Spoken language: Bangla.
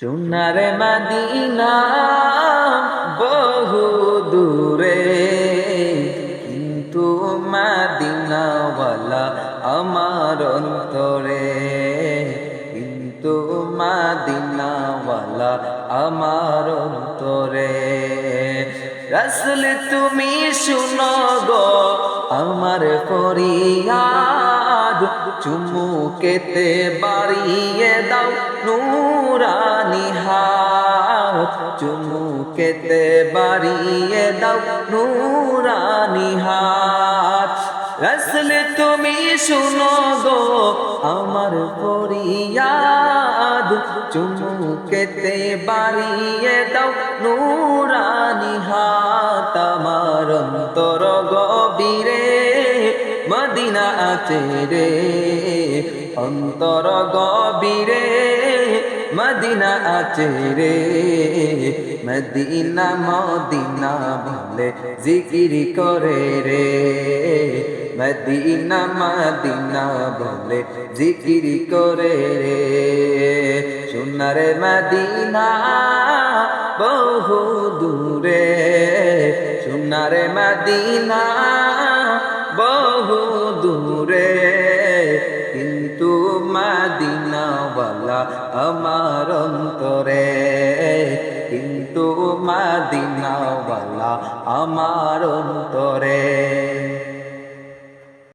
সোনার মাদিনা বহু দূরে, কিন্তু মাদিনাওয়ালা আমার অন্তরে, কিন্তু মাদিনাওয়ালা আমার অন্তরে। রাসুল তুমি শুনো গো আমার ফরিয়াদ চুমুকেতে বাড়িয়ে দাও নুরানি হাত। চুমুকেতে বাড়িয়ে দাও নুরানি হাত। রাসুল তুমি শুনো গো, আমার ফরিয়াদ। চুমুকেতে বাড়িয়ে দাও নুরানি হাত, আমার অন্তর গভীরে। মদিনা আছে রে, অন্তর গভীরে মদিনা আছে রে, মদিনা মদিনা বলে জিকির করে রে, মদিনা মদিনা বলে জিকির করে রে। সোনারে মদিনা বহু দূরে, সোনারে মদিনা বহু দূরে কিন্তু মাদিনাওয়ালা আমার অন্তরে। কিন্তু মাদিনাওয়ালা আমার অন্তরে।